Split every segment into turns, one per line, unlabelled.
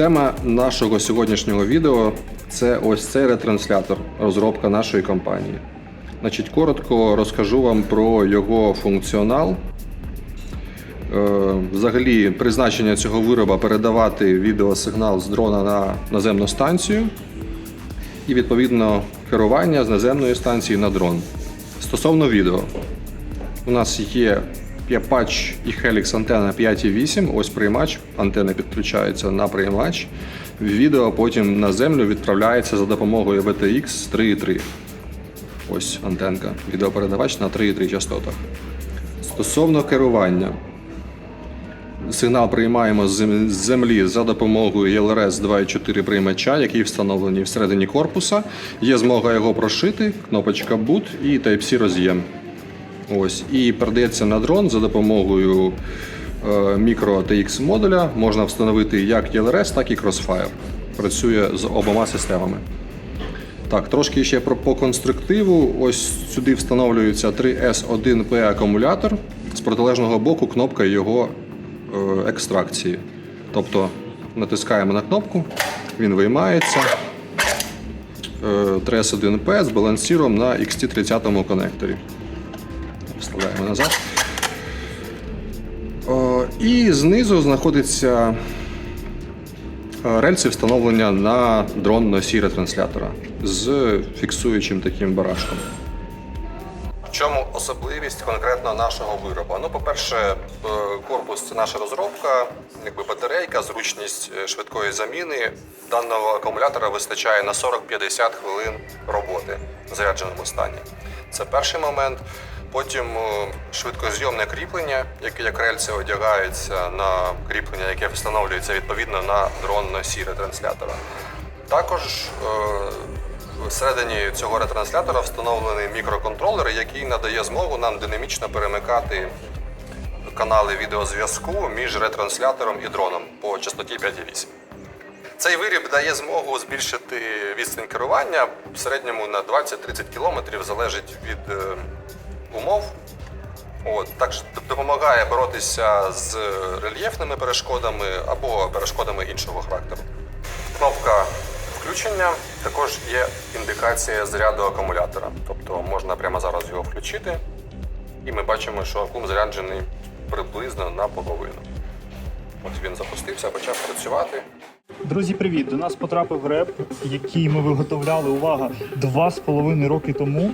Тема нашого сьогоднішнього відео це ось цей ретранслятор, розробка нашої компанії. Значить, коротко розкажу вам про його функціонал. Е, Взагалі, призначення цього вироба передавати відеосигнал з дрона на наземну станцію і відповідно керування з наземної станції на дрон. Стосовно відео, у нас є патч і Helix антенна 5.8, ось приймач, антенна підключається на приймач. Відео потім на землю відправляється за допомогою VTX 3.3. Ось антенка, відеопередавач на 3.3 частотах. Стосовно керування, сигнал приймаємо з землі за допомогою ELRS 2.4 приймача, який встановлений всередині корпуса. Є змога його прошити, кнопочка Boot і Type-C роз'єм. Ось. І передається на дрон за допомогою е, мікро TX модуля. Можна встановити як ELRS, так і Crossfire. Працює з обома системами. Так, трошки ще про по конструктиву. Ось сюди встановлюється 3S1P акумулятор. З протилежного боку кнопка його е, екстракції. Тобто натискаємо на кнопку, він виймається. Е, 3S1P з балансіром на XT30 конекторі. Вставляємо назад. І знизу знаходиться е, рельси встановлення на дрон носій ретранслятора з фіксуючим таким барашком. В чому особливість конкретно нашого виробу? Ну, по-перше, е, корпус це наша розробка, якби батарейка, зручність е, швидкої заміни. Даного акумулятора вистачає на 40-50 хвилин роботи в зарядженому стані. Це перший момент. Потім е, швидкозйомне кріплення, яке як рельси одягаються на кріплення, яке встановлюється відповідно на дрон носій ретранслятора. Також е, всередині цього ретранслятора встановлений мікроконтролер, який надає змогу нам динамічно перемикати канали відеозв'язку між ретранслятором і дроном по частоті 5,8. Цей виріб дає змогу збільшити відстань керування в середньому на 20-30 км, залежить від е, умов. От, також допомагає боротися з рельєфними перешкодами або перешкодами іншого характеру. Кнопка включення також є індикація заряду акумулятора. Тобто можна прямо зараз його включити, і ми бачимо, що акум заряджений приблизно наполовину. Ось він запустився, почав працювати.
Друзі, привіт! До нас потрапив реп, який ми виготовляли, увага, два з половиною роки тому.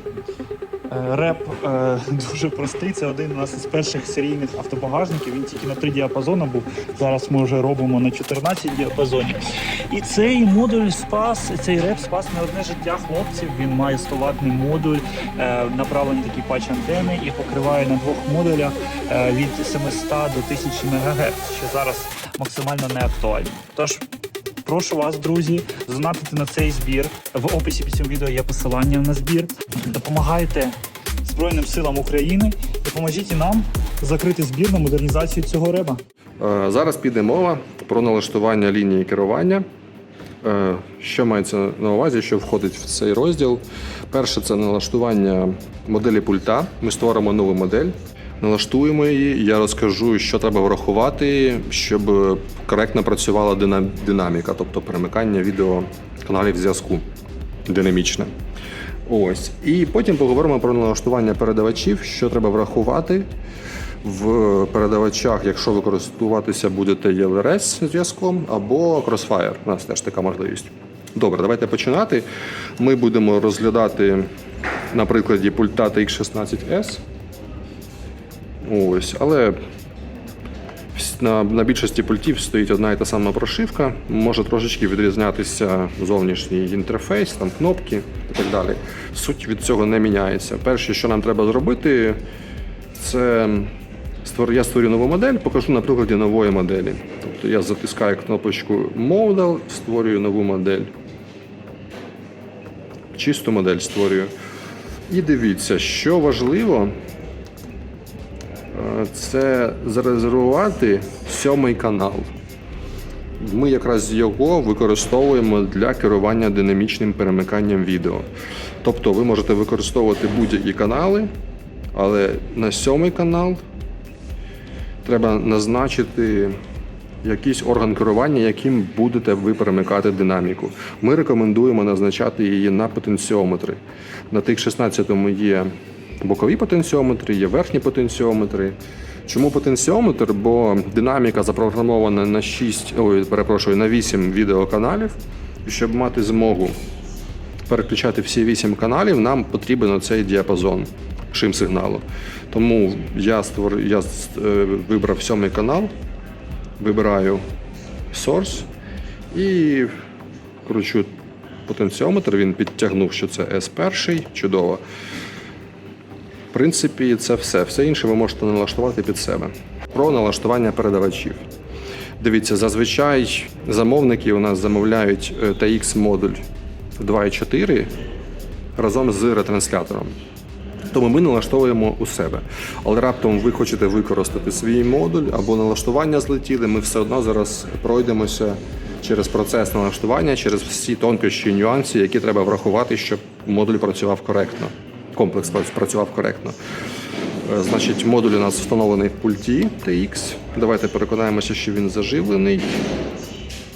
Е, Реп е, дуже простий. Це один у нас із перших серійних автобагажників. Він тільки на три діапазони був. Зараз ми вже робимо на 14 діапазонів. І цей модуль спас, цей реп спас не одне життя хлопців. Він має 100 ваттний модуль, е, направлений такий патч антени і покриває на двох модулях від 700 до 1000 МГц, що зараз максимально не актуально. Тож Прошу вас, друзі, донатити на цей збір. В описі під цим відео є посилання на збір. Допомагайте Збройним силам України і поможіть нам закрити збір на модернізацію цього реба.
Е, Зараз піде мова про налаштування лінії керування. Е, Що мається на увазі, що входить в цей розділ? Перше це налаштування моделі пульта. Ми створимо нову модель, налаштуємо її. Я розкажу, що треба врахувати, щоб коректно працювала динаміка, тобто перемикання відео каналів зв'язку динамічне. Ось. І потім поговоримо про налаштування передавачів, що треба врахувати в передавачах, якщо ви користуватися будете ELRS зв'язком або Crossfire. У нас теж така можливість. Добре, давайте починати. Ми будемо розглядати на прикладі пульта TX16S. Ось, але на, на більшості пультів стоїть одна і та сама прошивка. Може трошечки відрізнятися зовнішній інтерфейс, там кнопки і так далі. Суть від цього не міняється. Перше, що нам треба зробити, це я створю нову модель, покажу на прикладі нової моделі. Тобто я затискаю кнопочку Model, створюю нову модель. Чисту модель створюю. І дивіться, що важливо, це зарезервувати сьомий канал. Ми якраз його використовуємо для керування динамічним перемиканням відео. Тобто ви можете використовувати будь-які канали, але на сьомий канал треба назначити якийсь орган керування, яким будете ви перемикати динаміку. Ми рекомендуємо назначати її на потенціометри. На тих 16 є бокові потенціометри, є верхні потенціометри. Чому потенціометр? Бо динаміка запрограмована на 6, ой, перепрошую, на 8 відеоканалів. Щоб мати змогу переключати всі 8 каналів, нам потрібен оцей діапазон шим сигналу. Тому я, створ... я е, вибрав сьомий канал, вибираю source і кручу потенціометр. Він підтягнув, що це S1, чудово. Принципі, це все. Все інше ви можете налаштувати під себе. Про налаштування передавачів. Дивіться, зазвичай замовники у нас замовляють е, TX модуль 2.4 разом з ретранслятором. Тому ми налаштовуємо у себе. Але раптом ви хочете використати свій модуль або налаштування злетіли, ми все одно зараз пройдемося через процес налаштування, через всі тонкощі і нюанси, які треба врахувати, щоб модуль працював коректно. Комплекс працював коректно. Е, Значить, модуль у нас встановлений в пульті TX. Давайте переконаємося, що він заживлений.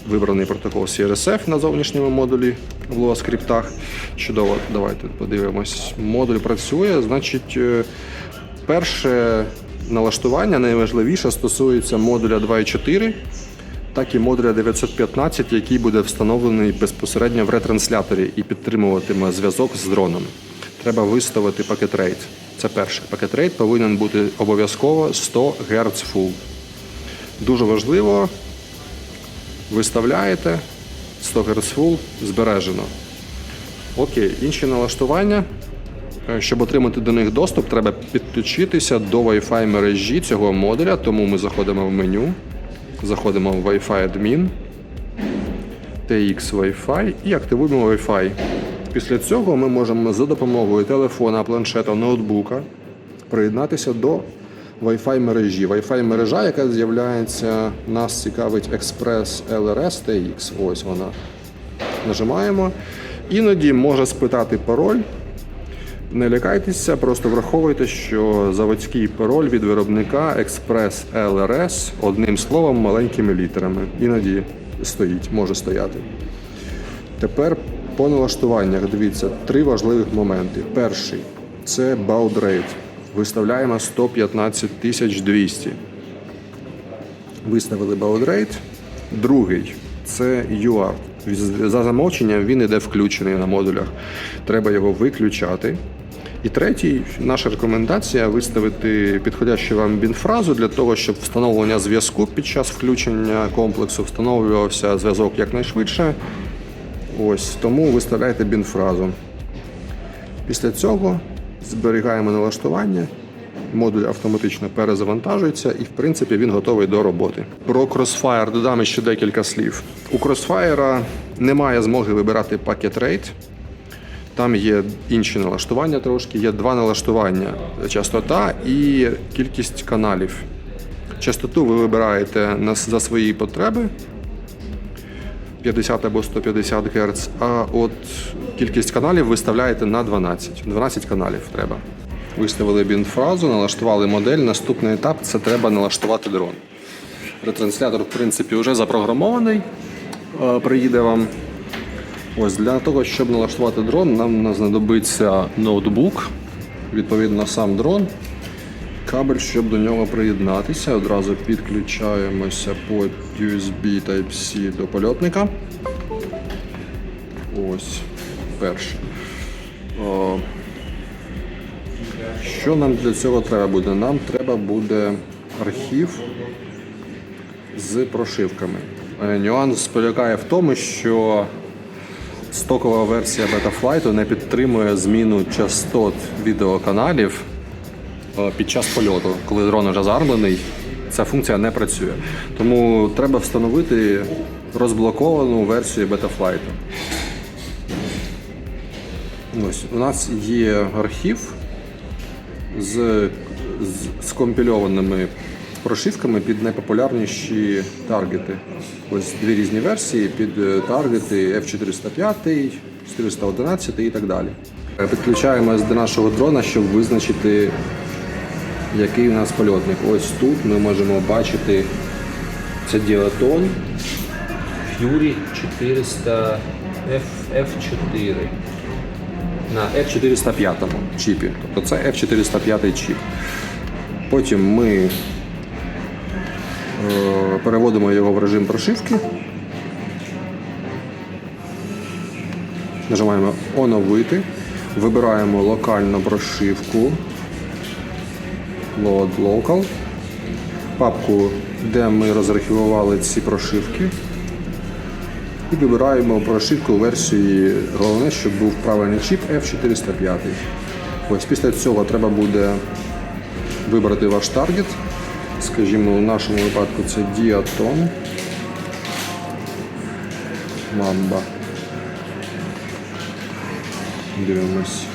Вибраний протокол CRSF на зовнішньому модулі в Lua скриптах. Чудово, давайте подивимось. Модуль працює. Значить, е, перше налаштування найважливіше стосується модуля 2.4, так і модуля 915, який буде встановлений безпосередньо в ретрансляторі і підтримуватиме зв'язок з дроном. Треба виставити пакет рейт. Це перше. Пакет рейт повинен бути обов'язково 100 Гц full. Дуже важливо, виставляєте 100 Гц full збережено. Окей, інші налаштування. Е, Щоб отримати до них доступ, треба підключитися до Wi-Fi мережі цього модуля, тому ми заходимо в меню, заходимо в Wi-Fi Admin, TX Wi-Fi і активуємо Wi-Fi. Після цього ми можемо за допомогою телефона, планшета, ноутбука приєднатися до Wi-Fi мережі. Wi-Fi мережа, яка з'являється, нас цікавить Express LRS TX. Ось вона. Нажимаємо. Іноді може спитати пароль. Не лякайтеся, просто враховуйте, що заводський пароль від виробника Express LRS одним словом маленькими літерами. Іноді стоїть, може стояти. Тепер по налаштуваннях дивіться три важливих моменти. Перший це rate. Виставляємо 115 200. Виставили rate. Другий це UART. За замовченням він іде включений на модулях. Треба його виключати. І третій, наша рекомендація виставити підходящу вам бінфразу для того, щоб встановлення зв'язку під час включення комплексу встановлювався зв'язок якнайшвидше. Ось тому виставляйте бінфразу. Після цього зберігаємо налаштування. Модуль автоматично перезавантажується і, в принципі, він готовий до роботи. Про Crossfire додам ще декілька слів. У Crossfire немає змоги вибирати пакет рейт. Там є інші налаштування трошки. Є два налаштування: частота і кількість каналів. Частоту ви вибираєте за свої потреби. 50 або 150 Гц, а от кількість каналів виставляєте на 12. 12 каналів треба. Виставили бінфразу, налаштували модель. Наступний етап це треба налаштувати дрон. Ретранслятор, в принципі, вже запрограмований. Е, Приїде вам. Ось для того, щоб налаштувати дрон, нам знадобиться ноутбук, відповідно, сам дрон, кабель, щоб до нього приєднатися. Одразу підключаємося по USB Type-C до польотника. Ось перше. Що нам для цього треба буде? Нам треба буде архів з прошивками. Е, Нюанс полягає в тому, що стокова версія Betaflight не підтримує зміну частот відеоканалів е, під час польоту, коли дрон вже зармлений. Ця функція не працює. Тому треба встановити розблоковану версію Betaflight. Ось у нас є архів з, з скомпільованими прошивками під найпопулярніші таргети. Ось дві різні версії під е, таргети F405, 411 і так далі. Е, Підключаємось до нашого дрона, щоб визначити, який у нас польотник. Ось тут ми можемо бачити Це діатон.
Fury 400 F, F4.
на F405 чіпі. Тобто це F405 чіп. Потім ми е, переводимо його в режим прошивки. Нажимаємо оновити. Вибираємо локальну прошивку. Load Local. Папку, де ми розархівували ці прошивки. І вибираємо прошивку версії. Головне, щоб був правильний чіп F405. Ось після цього треба буде вибрати ваш таргет. Скажімо, у нашому випадку це Diaton. Mamba. Дивимось.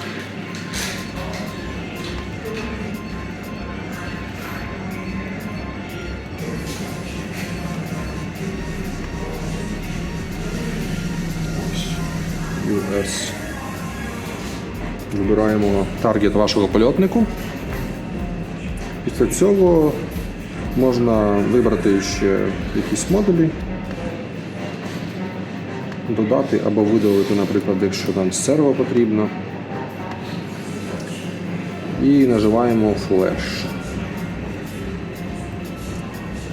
Таргет вашого польотнику. Після цього можна вибрати ще якісь модулі, додати або видалити, наприклад, якщо нам серво потрібно. І наживаємо Flash.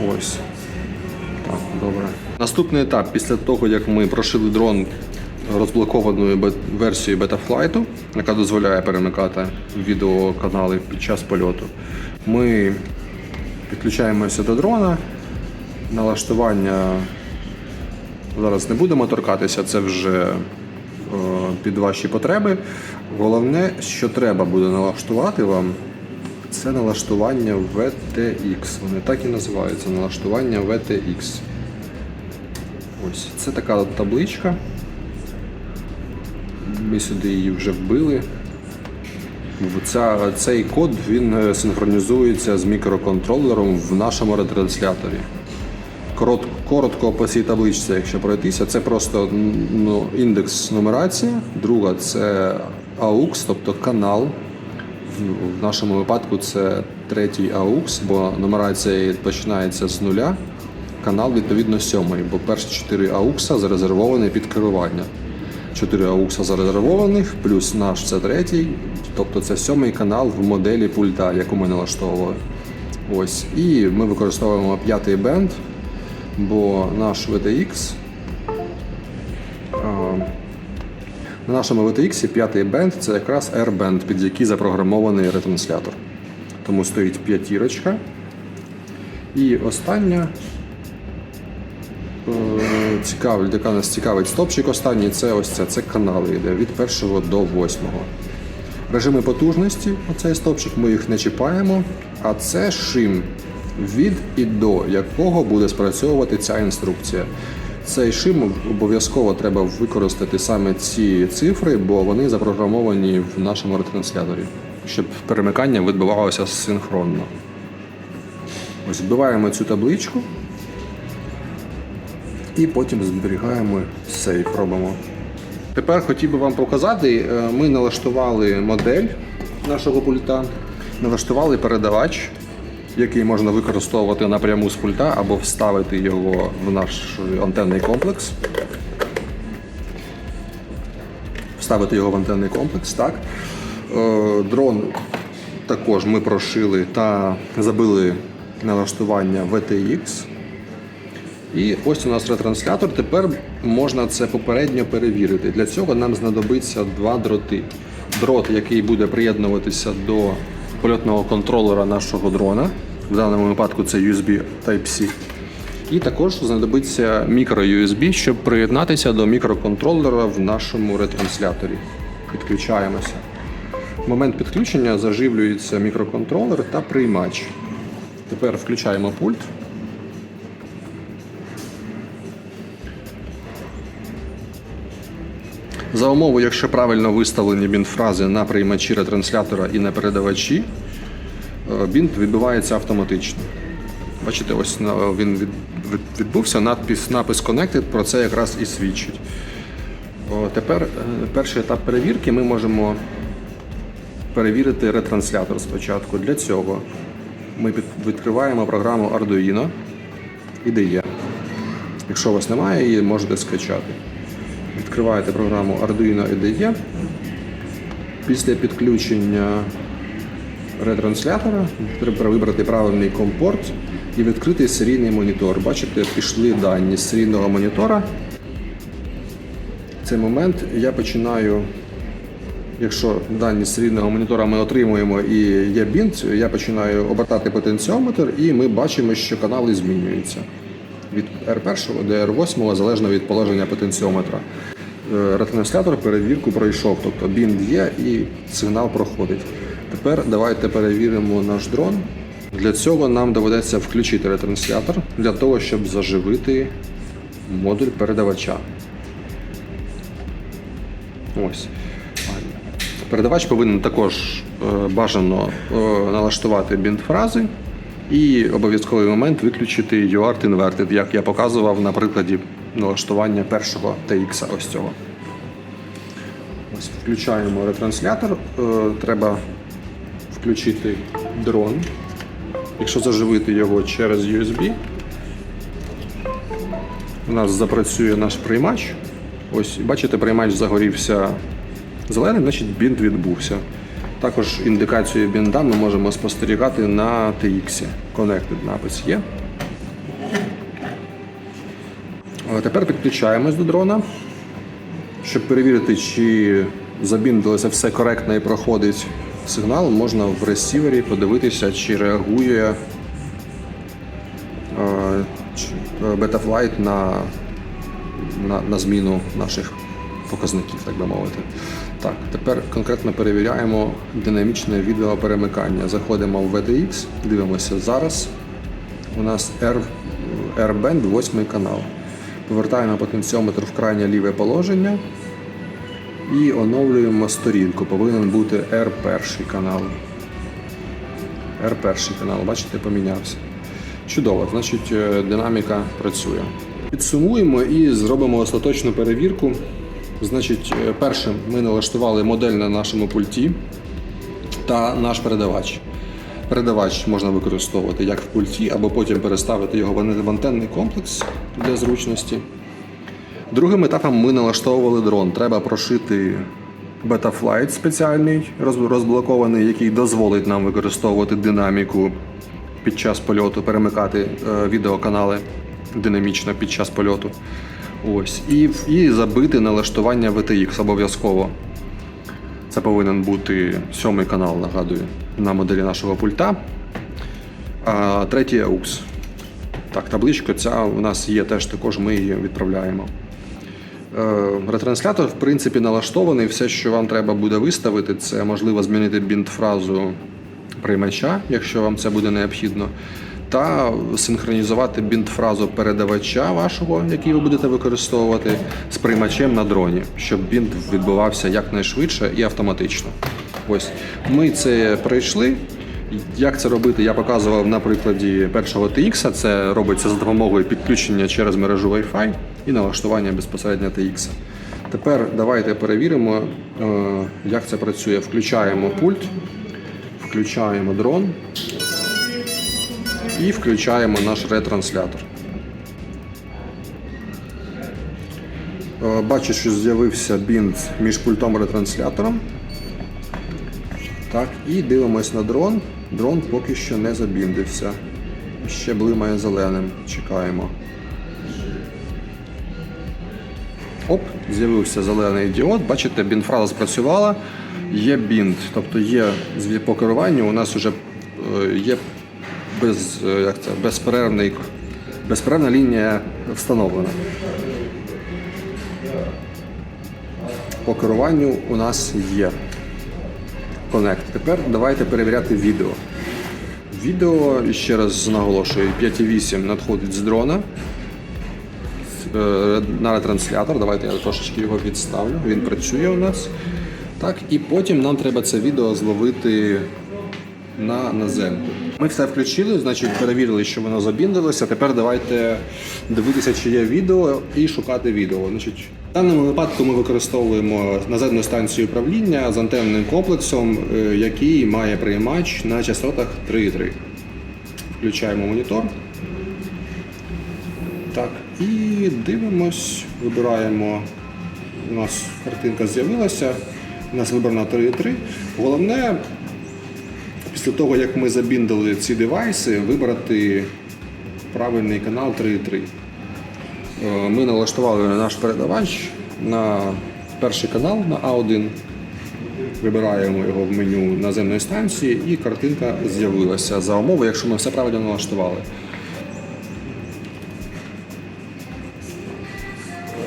Ось. Так, добре. Наступний етап після того, як ми прошили дрон розблокованою версією Betaflight, яка дозволяє перемикати відеоканали під час польоту, ми підключаємося до дрона. Налаштування зараз не будемо торкатися, це вже е, під ваші потреби. Головне, що треба буде налаштувати вам, це налаштування VTX. Вони так і називаються налаштування VTX. Ось це така табличка. Ми сюди її вже вбили. Ця, цей код він е, синхронізується з мікроконтролером в нашому ретрансляторі. Корот, коротко по цій табличці, якщо пройтися, це просто ну, індекс нумерації. Друга це AUX, тобто канал. В нашому випадку це третій AUX, бо нумерація починається з нуля. Канал відповідно сьомий, бо перші чотири AUX зарезервовані під керування. Чотири AUX зарезервованих, плюс наш це третій, тобто це сьомий канал в моделі пульта, яку ми налаштовували. Ось. І ми використовуємо п'ятий бенд, бо наш VTX. На нашому VTX п'ятий бенд це якраз R-бенд, під який запрограмований ретранслятор. Тому стоїть п'ятірочка. І остання е, цікавить, яка нас цікавить стопчик останній, це ось це, це канали йде від першого до восьмого. Режими потужності, оцей стопчик, ми їх не чіпаємо, а це шим, від і до якого буде спрацьовувати ця інструкція. Цей шим обов'язково треба використати саме ці цифри, бо вони запрограмовані в нашому ретрансляторі, щоб перемикання відбувалося синхронно. Ось вбиваємо цю табличку і потім зберігаємо сейф, робимо. Тепер хотів би вам показати, е, ми налаштували модель нашого пульта, налаштували передавач, який можна використовувати напряму з пульта або вставити його в наш антенний комплекс. Вставити його в антенний комплекс, так. Е, Дрон також ми прошили та забили налаштування VTX. І ось у нас ретранслятор. Тепер можна це попередньо перевірити. Для цього нам знадобиться два дроти. Дрот, який буде приєднуватися до польотного контролера нашого дрона. В даному випадку це USB Type-C. І також знадобиться мікро-USB, щоб приєднатися до мікроконтролера в нашому ретрансляторі. Підключаємося. В момент підключення заживлюється мікроконтролер та приймач. Тепер включаємо пульт. За умови, якщо правильно виставлені бінт-фрази на приймачі ретранслятора і на передавачі, е, бінт відбувається автоматично. Бачите, ось він від- від- відбувся, надпис, напис Connected про це якраз і свідчить. Тепер е, перший етап перевірки ми можемо перевірити ретранслятор спочатку. Для цього ми відкриваємо програму Arduino IDE. Якщо у вас немає її, можете скачати. Відкриваєте програму Arduino IDE. Після підключення ретранслятора треба вибрати правильний компорт і відкрити серійний монітор. Бачите, пішли дані з серійного монітора. В цей момент я починаю, якщо дані з серійного монітора ми отримуємо і є бінт, я починаю обертати потенціометр і ми бачимо, що канали змінюються від R1 до R8 залежно від положення потенціометра. Е, Ретранслятор перевірку пройшов, тобто бінт є і сигнал проходить. Тепер давайте перевіримо наш дрон. Для цього нам доведеться включити ретранслятор для того, щоб заживити модуль передавача. Ось. Передавач повинен також е, бажано е, налаштувати бінт фрази і обов'язковий момент виключити UART Inverted, як я показував на прикладі налаштування першого TX ось цього. Ось включаємо ретранслятор. Е, Треба включити дрон. Якщо заживити його через USB, у нас запрацює наш приймач. Ось, бачите, приймач загорівся зеленим, значить бінт відбувся. Також індикацію бінда ми можемо спостерігати на TX. Connected напис є. А Тепер підключаємось до дрона, щоб перевірити, чи забіндилося все коректно і проходить сигнал, можна в ресівері подивитися, чи реагує е, е, Betaflight на, на, на зміну наших показників, так би мовити. Так, тепер конкретно перевіряємо динамічне відеоперемикання. Заходимо в VTX, дивимося зараз. У нас R, R-Band 8 канал. Повертаємо потенціометр в крайнє ліве положення і оновлюємо сторінку. Повинен бути R1 канал. R1 канал, бачите, помінявся. Чудово, значить е, динаміка працює. Підсумуємо і зробимо остаточну перевірку. Значить, е, першим ми налаштували модель на нашому пульті та наш передавач. Передавач можна використовувати як в пульті, або потім переставити його в антенний комплекс для зручності. Другим етапом ми налаштовували дрон. Треба прошити Betaflight спеціальний, розблокований, який дозволить нам використовувати динаміку під час польоту, перемикати е, відеоканали динамічно під час польоту. Ось. І, і забити налаштування VTX обов'язково. Це повинен бути сьомий канал, нагадую, на моделі нашого пульта. А третій AUX. Так, табличка ця у нас є теж, також ми її відправляємо. Е, Ретранслятор, в принципі, налаштований. Все, що вам треба буде виставити, це можливо змінити бінт-фразу приймача, якщо вам це буде необхідно, та синхронізувати бінт-фразу передавача вашого, який ви будете використовувати, з приймачем на дроні, щоб бінт відбувався якнайшвидше і автоматично. Ось ми це пройшли. Як це робити, я показував на прикладі першого TX. Це робиться за допомогою підключення через мережу Wi-Fi і налаштування безпосередньо TX. Тепер давайте перевіримо, е, як це працює. Включаємо пульт, включаємо дрон і включаємо наш ретранслятор. Е, Бачу, що з'явився бінт між пультом і ретранслятором. Так, і дивимось на дрон. Дрон поки що не забіндився. Ще блимає зеленим. Чекаємо. Оп, з'явився зелений діод. Бачите, бінфраза спрацювала. Є бінт, тобто є по керуванню. У нас вже е, є без, е, як це, безперервний, безперервна лінія встановлена. По керуванню у нас є. Connect. Тепер давайте перевіряти відео. Відео, ще раз наголошую, 5.8 надходить з дрона е, на ретранслятор. Давайте я трошечки його відставлю. Він працює у нас. Так, і потім нам треба це відео зловити на наземку. Ми все включили, значить перевірили, що воно забіндилося. Тепер давайте дивитися, чи є відео, і шукати відео. Значить, в даному випадку ми використовуємо наземну станцію управління з антенним комплексом, е, який має приймач на частотах 3,3. Включаємо монітор. Так, І дивимось, вибираємо. У нас картинка з'явилася, у нас вибрана 3.3. Головне, після того, як ми забіндили ці девайси, вибрати правильний канал 3.3. Е, Ми налаштували наш передавач на перший канал на А1. Вибираємо його в меню наземної станції і картинка з'явилася за умови, якщо ми все правильно налаштували.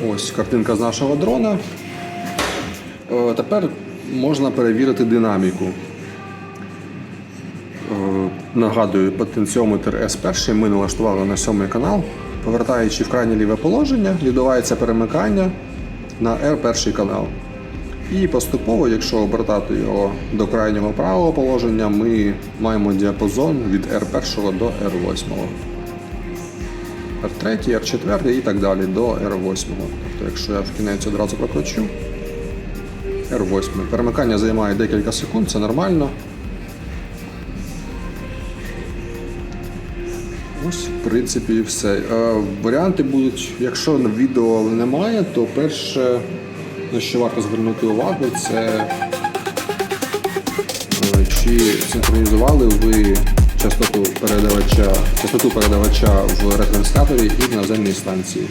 Ось картинка з нашого дрона. Е, Тепер можна перевірити динаміку. Нагадую, потенціометр S1 ми налаштували на сьомий канал. Повертаючи в крайнє ліве положення, відбувається перемикання на R1 канал. І поступово, якщо обертати його до крайнього правого положення, ми маємо діапазон від R1 до R8. R3, R4 і так далі до R8. Тобто, якщо я в кінець одразу прокручу, R8. Перемикання займає декілька секунд, це нормально. Ось, в принципі, і все. Е, варіанти будуть, якщо відео немає, то перше, на що варто звернути увагу, це е, чи синхронізували ви частоту передавача, частоту передавача в ретрансляторі і в наземній станції.